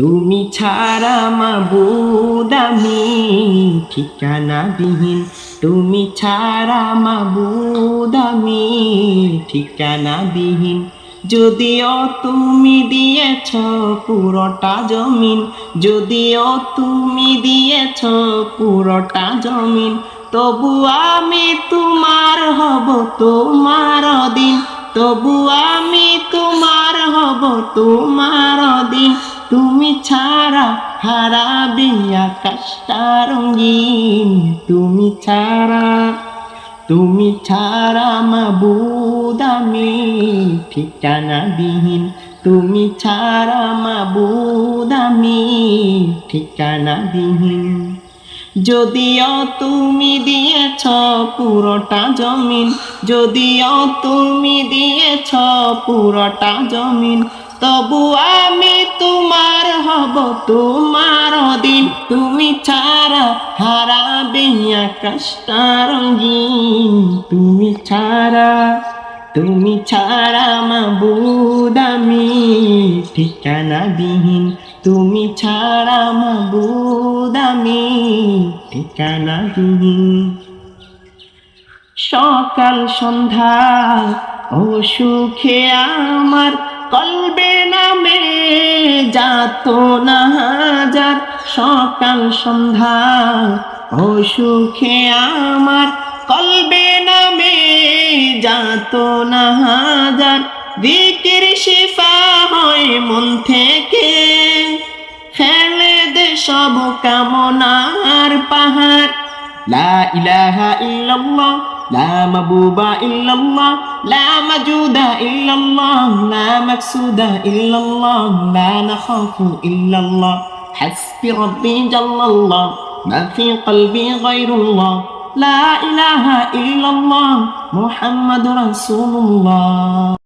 তুমি ছাড়া মাবুদ আমি ঠিকানা বিহীন তুমি ছাড়া মাবুদ আমি ঠিকানা বিহীন যদিও তুমি দিয়েছ পুরোটা জমিন, যদিও তুমি দিয়েছ পুরোটা জমিন, তবু আমি তোমার হব তোমার দিন। তবু আমি তোমার হব তোমার দিন। তুমি ছাড়া হারাবি আকাশটা রঙিন তুমি ছাড়া তুমি ছাড়া মাবুদ আমি ঠিকানা বিহীন তুমি ছাড়া মাবুদ আমি ঠিকানা বিহীন যদিও তুমি দিয়েছ পুরোটা জমিন, যদিও তুমি দিয়েছ পুরোটা জমিন তবু আমি তোমার হব তোমার দিন। তুমি ছাড়া হারাবে আকাশটা রঙিন তুমি ছাড়া তুমি ছাড়া মাবুদ আমি ঠিকানা বিহীন তুমি ছাড়া মাবুদ আমি ঠিকানা বিহীন সকাল সন্ধ্যা ও সুখে আমার কলবে নামে যাত না হাজার। সকাল, সন্ধ্যা, ও সুখে আমার। কলবে নামে যাত না হাজার। দিকের শিফা হয় মন থেকে। খেলে দে সব কামনার পাহাড়। লা ইলাহা ইল্লাল্লাহ, লা মাবুবা ইল্লাল্লাহ, লা মাজুদা ইল্লাল্লাহ। إلا الله لا مكسود إلا الله لا نخاف إلا الله. حسبي ربي جل الله ما في قلبي غير الله. لا إله إلا الله محمد رسول الله.